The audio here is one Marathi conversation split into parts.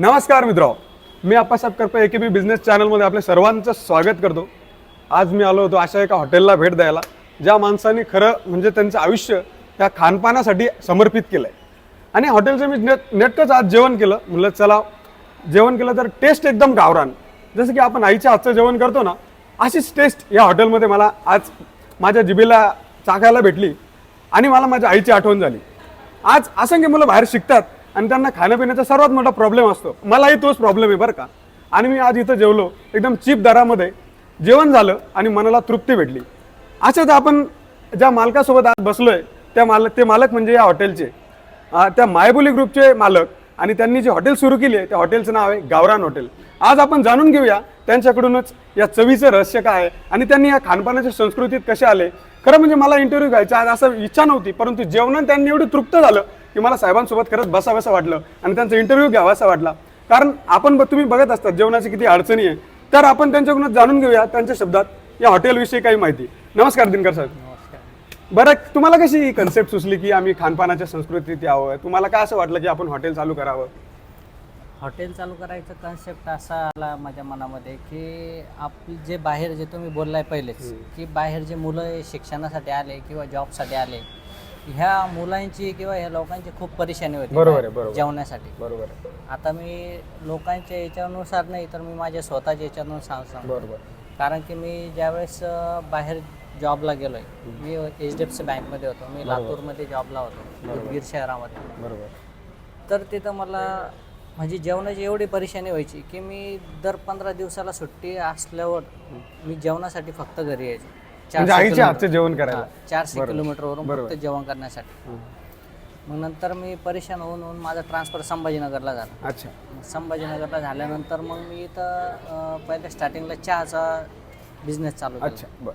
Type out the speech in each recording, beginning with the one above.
नमस्कार मित्र. मी Appasaheb Karpe A K B business चॅनलमध्ये आपल्या सर्वांचं स्वागत करतो. आज मी आलो होतो अशा एका हॉटेलला भेट द्यायला ज्या माणसाने खरं म्हणजे त्यांचं आयुष्य त्या खानपानासाठी समर्पित केलं आहे आणि हॉटेलचं मी नेट नेटकंच आज जेवण केलं. म्हणलं चला जेवण केलं तर टेस्ट एकदम गावरान. जसं की आपण आईच्या हातचं जेवण करतो ना अशीच टेस्ट या हॉटेलमध्ये मला आज माझ्या जिबेला चाकायला भेटली आणि मला माझ्या आईची आठवण झाली. आज असंख्य मुलं बाहेर शिकतात आणि त्यांना खाण्यापिण्याचा सर्वात मोठा प्रॉब्लेम असतो. मलाही तोच प्रॉब्लेम आहे बरं का. आणि मी आज इथं जेवलो एकदम चीप दरामध्ये. जेवण झालं आणि मनाला तृप्ती भेटली. असंच आपण ज्या मालकासोबत आज बसलो आहे त्या मालक ते मालक म्हणजे या हॉटेलचे. त्या मायबोली ग्रुपचे मालक आणि त्यांनी जे हॉटेल सुरू केली आहे त्या हॉटेलचं नाव आहे गावरान हॉटेल. आज आपण जाणून घेऊया त्यांच्याकडूनच या चवीचं रहस्य काय आहे आणि त्यांनी या खानपानाच्या संस्कृतीत कसे आले. खरं म्हणजे मला इंटरव्ह्यू घ्यायचा आज असं इच्छा नव्हती परंतु जेवणात त्यांनी एवढं तृप्त झालं की मला साहेबांसोबत खरंच बसावंसं वाटलं आणि त्यांचा इंटरव्ह्यू घ्यावासा वाटला. कारण आपण तुम्ही बघत असतात जेवणाची किती अडचणी आहे. तर आपण त्यांच्याकडून जाणून घेऊया त्यांच्या शब्दात या हॉटेलविषयी काही माहिती. नमस्कार दिनकर साहेब बरं तुम्हाला कशी ही कन्सेप्ट सुचली की आम्ही खानपानाच्या संस्कृतीत यावं? तुम्हाला काय असं वाटलं की आपण हॉटेल चालू करावं? हॉटेल चालू करायचं कन्सेप्ट असा आला माझ्या मनामध्ये की आपली जे बाहेर जे तुम्ही बोललाय पहिलेच की बाहेर जे मुलं शिक्षणासाठी आले किंवा जॉबसाठी आले ह्या मुलांची किंवा ह्या लोकांची खूप परेशानी होती बरोबर आहे, बरोबर. जेवण्यासाठी बरोबर आहे. आता मी लोकांच्या याच्यानुसार नाही तर मी माझ्या स्वतःच्या याच्यानुसार सांग सांगतो. बरोबर. कारण की मी ज्यावेळेस अं, बाहेर जॉबला गेलो आहे मी एच डी एफ सी बँकमध्ये होतो मी लातूरमध्ये जॉबला होतो उदगीर शहरामध्ये. बरोबर. तर तिथं मला म्हणजे जेवणाची एवढी परेशानी व्हायची की मी दर पंधरा दिवसाला सुट्टी असल्यावर मी जेवणासाठी फक्त घरी यायचो. म्हणजे आईच्या हातचं किलोमीटर- जेवण करायला. चारशे किलोमीटरवरून बरोबर. फक्त जेवण करण्यासाठी. मग नंतर मी परेशान होऊन होऊन माझा ट्रान्सफर संभाजीनगरला झाला. अच्छा. मग संभाजीनगरला झाल्यानंतर मग मी इथं पहिले स्टार्टिंगला चहाचा बिझनेस चालू अच्छा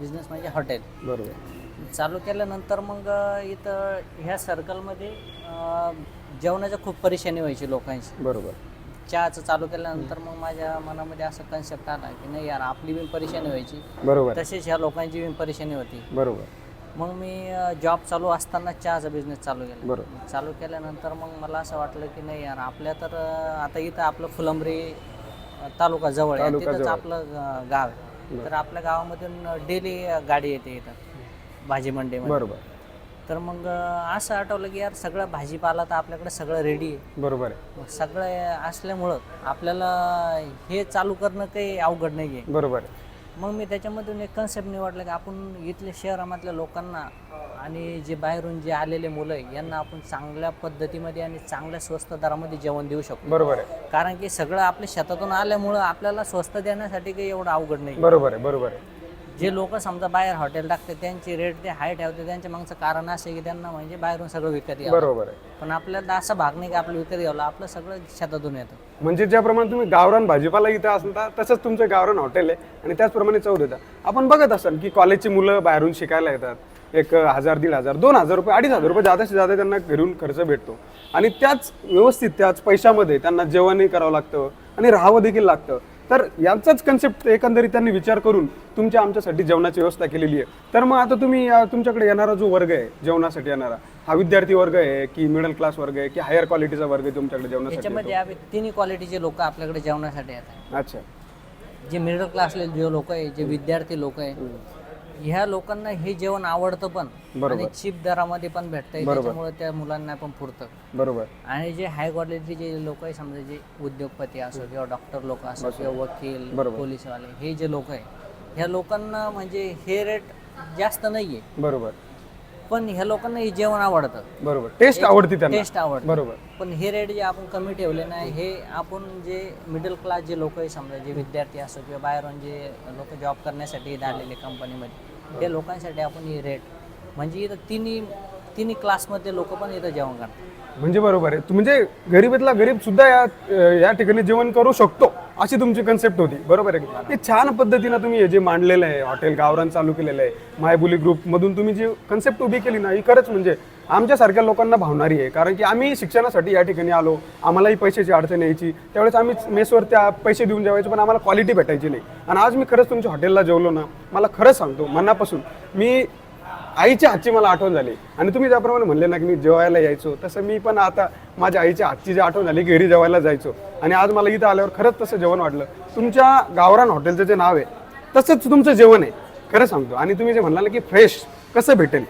बिझनेस म्हणजे हॉटेल बरोबर. चालू केल्यानंतर मग इथं ह्या सर्कलमध्ये अ, जेवणाची खूप परेशानी व्हायची लोकांची बरोबर. चहाचं चालू केल्यानंतर मग माझ्या मनामध्ये असं कन्सेप्ट आला की नाही यार आपली बी परेशानी व्हायची. बरोबर. तसेच ह्या लोकांची बी परेशानी होती. बरोबर. मग मी जॉब चालू असताना चहाचा बिझनेस चालू केला. बरोबर. चालू केल्यानंतर मग मला असं वाटलं की नाही यार आपल्या तर अ, आता इथं आपलं फुलंब्री अ, तालुका जवळ आहे. तालुका तिथंच जवळ. आपलं अ, गाव आहे. तर आपल्या गावामधून डेली गाडी येते इथं. भाजी मंडीमध्ये बरोबर. तर मग असं आठवलं की यार सगळं भाजीपाला तर आपल्याकडे सगळं रेडी आहे. बरोबर आहे. मग सगळं असल्यामुळं आपल्याला हे चालू करणं काही अवघड नाही आहे बरोबर आहे. मग मी त्याच्यामधून एक कन्सेप्ट निवडला की आपण इथल्या शहरामधल्या लोकांना आणि जे बाहेरून जे आलेले मुलं आहे यांना आपण चांगल्या पद्धतीमध्ये आणि चांगल्या स्वस्त दरामध्ये जेवण देऊ शकतो. बरोबर आहे. कारण की सगळं आपल्या शेतातून आल्यामुळं आपल्याला स्वस्त देण्यासाठी काही एवढं अवघड नाही बरोबर आहे बरोबर आहे. जे लोक समजा बाहेर हॉटेल टाकते त्यांची रेट ते हाय ठेवते त्यांच्या मागचं कारण असं आहे की त्यांना म्हणजे बाहेरून सगळं विकत यावं. बरोबर आहे. पण आपल्याला असा भाग नाही की आपलं विकत घ्यावं आपलं सगळं शेतातून येतं. म्हणजे ज्याप्रमाणे तुम्ही गावरान भाजीपाला इथं असता तसंच तुमचं गावरान हॉटेल आहे आणि त्याचप्रमाणे चव देता आपण बघत असाल की कॉलेजची मुलं बाहेरून शिकायला येतात. एक हजार दीड हजार दोन हजार रुपये अडीच हजार रुपये जादाशी जादा त्यांना घरून खर्च भेटतो. आणि त्याच व्यवस्थित त्याच पैशामध्ये त्यांना जेवणही करावं लागतं आणि राहावं देखील लागतं. तर यांचाच कन्सेप्ट एकंदरीत त्यांनी विचार करून तुमच्या आमच्यासाठी जेवणाची व्यवस्था केलेली आहे. तर मग आता तुम्ही तुमच्याकडे येणारा जो वर्ग आहे जेवणासाठी येणारा हा विद्यार्थी वर्ग आहे की मिडल क्लास वर्ग आहे की हायर क्वालिटीचा वर्ग आहे तुमच्याकडे जेवणासाठी याच्यामध्ये तिन्ही क्वालिटीचे लोक आपल्याकडे जेवणासाठी येतात. अच्छा. जे मिडल क्लासले जे लोक आहे जे विद्यार्थी लोक आहे ह्या लोकांना हे जेवण आवडतं पण. आणि चीप दरामध्ये पण भेटतंय त्याच्यामुळे त्या मुलांना पण पुरतं. बरोबर. आणि जे हाय क्वालिटीचे जे लोक आहे समजा जे उद्योगपती असो किंवा डॉक्टर लोक असो किंवा वकील पोलीसवाले हे जे लोक आहे ह्या लोकांना म्हणजे हे रेट जास्त नाहीये. बरोबर. पण ह्या लोकांना हे जेवण आवडतं. बरोबर. टेस्ट आवडती त्यांना. टेस्ट आवडतं. बरोबर. पण हे रेट जे आपण कमी ठेवले नाही हे आपण जे मिडल क्लास जे लोक आहे समजा जे विद्यार्थी असो किंवा बाहेरून जे लोक जॉब करण्यासाठी इथं आलेले कंपनीमध्ये त्या लोकांसाठी आपण हे रेट म्हणजे इथं तिन्ही तिन्ही क्लासमध्ये लोक पण इथं जेवण करतात. म्हणजे बरोबर आहे. म्हणजे गरीबातला गरीब सुद्धा या या ठिकाणी जेवण करू शकतो. अशी तुमची कन्सेप्ट होती. बरोबर आहे की? छान पद्धतीनं तुम्ही हे जे मांडलेलं आहे हॉटेल गावरान चालू केलेलं आहे मायबुली ग्रुपमधून तुम्ही जी कन्सेप्ट उभी केली ना ही खरंच म्हणजे आमच्यासारख्या लोकांना भावणारी आहे. कारण की आम्ही शिक्षणासाठी या ठिकाणी आलो आम्हालाही पैशाची अडचण यायची. त्यावेळेस आम्ही मेसवर त्या पैसे देऊन जेवायचो पण आम्हाला क्वालिटी भेटायची नाही. आणि आज मी खरंच तुमच्या हॉटेलला जेवलो ना मला खरंच सांगतो मनापासून मी आईच्या हातची मला आठवण झाली. आणि तुम्ही ज्याप्रमाणे म्हणले ना की मी जेवायला यायचो तसं मी पण आता माझ्या आईच्या हातची जी आठवण झाली घरी जेवायला जायचो. आणि आज मला इथं आल्यावर खरंच तसं जेवण वाटलं. तुमच्या गावरान हॉटेलचं जे नाव आहे तसंच तुमचं जेवण आहे. खरं सांगतो. आणि तुम्ही जे म्हणाल की फ्रेश कसं भेटेल?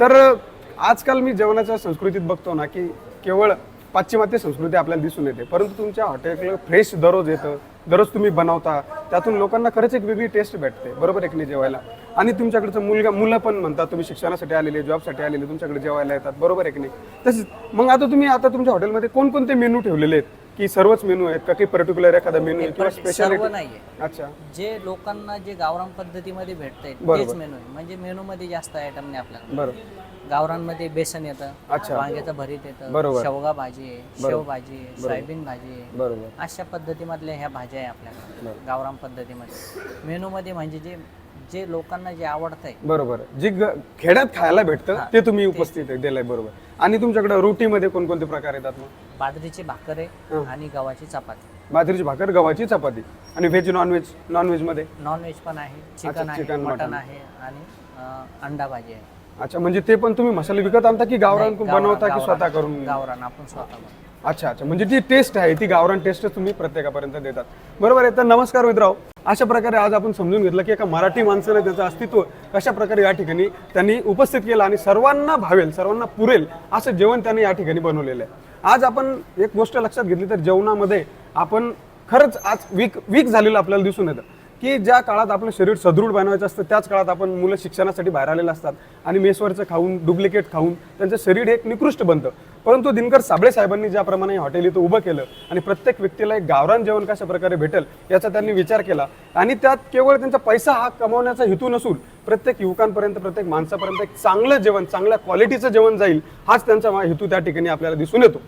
तर आजकाल मी जेवणाच्या संस्कृतीत बघतो ना की केवळ पाश्चिमात्य संस्कृती आपल्याला दिसून येते. परंतु तुमच्या हॉटेलला फ्रेश दररोज येतं. दररोज तुम्ही बनवता त्यातून लोकांना खरंच एक वेगळी टेस्ट भेटते बरोबर एक नाही जेवायला? आणि तुमच्याकडचं मुलगा मुलं पण म्हणतात तुम्ही शिक्षणासाठी आलेले जॉबसाठी आलेले तुमच्याकडे जेवायला येतात. बरोबर नाही? तसेच मग आता तुम्ही आता तुमच्या हॉटेलमध्ये कोणकोणते मेनू ठेवलेले आहेत? की सर्वच मेनू आहेत का? काही पर्टिक्युलर एखादा मेनू आहे किंवा सर्व स्पेशालिटी नाहीये. अच्छा. जे लोकांना जे गावरान पद्धतीमध्ये भेटतंय बरोबर. तेच मेनू आहे. म्हणजे मेनू मध्ये जास्त आयटम नाही आपल्याला बरं गावरानमध्ये बेसन येतं अच्छा. वांग्याचं भरीत येतं बरोबर. शेवगा भाजी आहे शेव भाजी आहे सोयाबीन भाजी आहे. बरोबर. अशा पद्धतीमधल्या ह्या भाज्या आहे आपल्याकडे गावरान पद्धतीमध्ये. मेनूमध्ये म्हणजे जे जे लोकांना जे आवडतंय. बरोबर. जी ग- खेड्यात खायला भेटतं ते तुम्ही उपस्थित दिलंय बरोबर. आणि तुमच्याकडे रोटीमध्ये कोणकोणते प्रकार येतात मग? बाजरीची भाकर आहे आणि गव्हाची चपाती. बाजरीची भाकर गव्हाची चपाती. आणि व्हेज नॉनव्हेज नॉनव्हेजमध्ये नॉनव्हेज पण आहे चिकन आहे. मटन. आहे आणि अं, अंडा भाजी आहे. अच्छा म्हणजे ते पण तुम्ही मसाले विकत आणता की गावरान गावरान- बनवता की गावरान- स्वतः करून? गावरान आपण स्वतः बनवतो. अच्छा अच्छा. म्हणजे ती टेस्ट आहे ती गावरान टेस्ट तुम्ही प्रत्येकापर्यंत देतात. बरोबर आहे. तर नमस्कार मित्रांनो. अशा प्रकारे आज आपण समजून घेतलं की एका मराठी माणसाने त्याचं अस्तित्व कशा प्रकारे या ठिकाणी त्यांनी उपस्थित केलं आणि सर्वांना भावेल सर्वांना पुरेल असं जेवण त्यांनी या ठिकाणी बनवलेलं आहे. आज आपण एक गोष्ट लक्षात घेतली तर जेवणामध्ये आपण खरंच आज वीक वीक झालेलं आपल्याला दिसून येतं. की ज्या काळात आपलं शरीर सदृढ बनवायचं असतं त्याच काळात आपण मुलं शिक्षणासाठी बाहेर आलेले असतात आणि मेसवरचं खाऊन डुप्लिकेट खाऊन त्यांचं शरीर हे एक निकृष्ट बनतं. परंतु दिनकर साबळे साहेबांनी ज्याप्रमाणे हे हॉटेल इथं उभं केलं आणि प्रत्येक व्यक्तीला एक गावरान जेवण कशा प्रकारे भेटेल याचा त्यांनी विचार केला. आणि त्यात केवळ त्यांचा पैसा हा कमवण्याचा हेतू नसून प्रत्येक युवकांपर्यंत प्रत्येक माणसापर्यंत एक चांगलं जेवण चांगल्या क्वालिटीचं जेवण जाईल हाच त्यांचा हेतू त्या ठिकाणी आपल्याला दिसून येतो.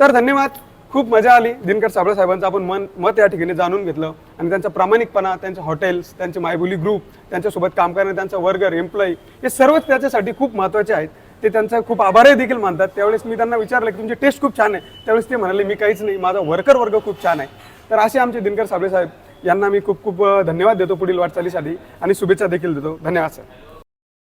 तर धन्यवाद. खूप मजा आली. दिनकर साबळे साहेबांचं आपण मन मत या ठिकाणी जाणून घेतलं. आणि त्यांचा प्रामाणिकपणा त्यांचे हॉटेल्स त्यांचे मायबोली ग्रुप त्यांच्यासोबत काम करणारे त्यांचा वर्गर एम्प्लॉई हे सर्वच त्याच्यासाठी खूप महत्त्वाचे आहेत. ते त्यांचा खूप आभारही देखील मानतात. त्यावेळेस मी त्यांना विचारलं की तुमची टेस्ट खूप छान आहे. त्यावेळेस ते म्हणाले मी काहीच नाही. माझा वर्कर वर्ग खूप छान आहे. तर असे आमचे दिनकर साबळे साहेब यांना मी खूप खूप धन्यवाद देतो पुढील वाटचालीसाठी. आणि शुभेच्छा देखील देतो. धन्यवाद सर